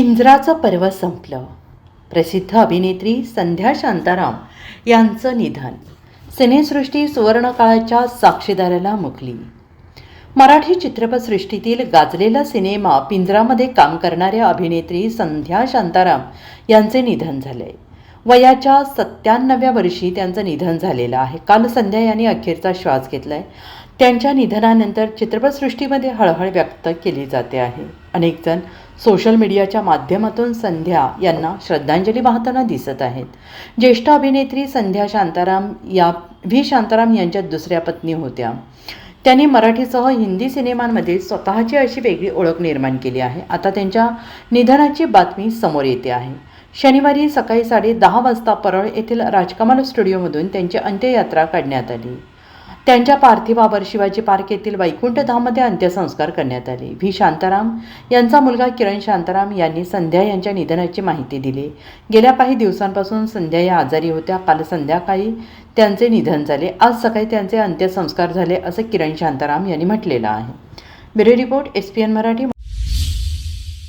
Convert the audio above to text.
पिंजराचं पर्व संपलं. प्रसिद्ध अभिनेत्री संध्या शांताराम यांचं निधन. सिनेसृष्टी सुवर्णकाळाच्या साक्षीदाराला मुकली. मराठी चित्रपटसृष्टीतील गाजलेला सिनेमा पिंजरामध्ये काम करणाऱ्या अभिनेत्री संध्या शांताराम यांचे निधन झाले. वयाच्या सत्त्याण्णव्या वर्षी त्यांचं निधन झालेलं आहे. काल संध्या यांनी अखेरचा श्वास घेतलाय. त्यांच्या निधनानंतर चित्रपटसृष्टीमध्ये हळहळ व्यक्त केली जाते आहे. अनेकजण सोशल मीडियाच्या माध्यमातून संध्या यांना श्रद्धांजली वाहताना दिसत आहेत. ज्येष्ठ अभिनेत्री संध्या शांताराम या व्ही. शांताराम यांच्या दुसऱ्या पत्नी होत्या. त्यांनी मराठीसह हिंदी सिनेमांमध्ये स्वतःची अशी वेगळी ओळख निर्माण केली आहे. आता त्यांच्या निधनाची बातमी समोर येते आहे. शनिवारी सकाळी साडे दहा वाजता परळ येथील राजकमल स्टुडिओमधून त्यांची अंत्ययात्रा काढण्यात आली. त्यांच्या पार्थिवावर शिवाजी पार्क येथील वैकुंठधाममध्ये अंत्यसंस्कार करण्यात आले. व्ही. शांताराम यांचा मुलगा किरण शांताराम यांनी संध्या यांच्या निधनाची माहिती दिली. गेल्या काही दिवसांपासून संध्या या आजारी होत्या. काल संध्याकाळी त्यांचे निधन झाले. आज सकाळी त्यांचे अंत्यसंस्कार झाले असं किरण शांताराम यांनी म्हटलेलं आहे. Bureau report S P N Marathi.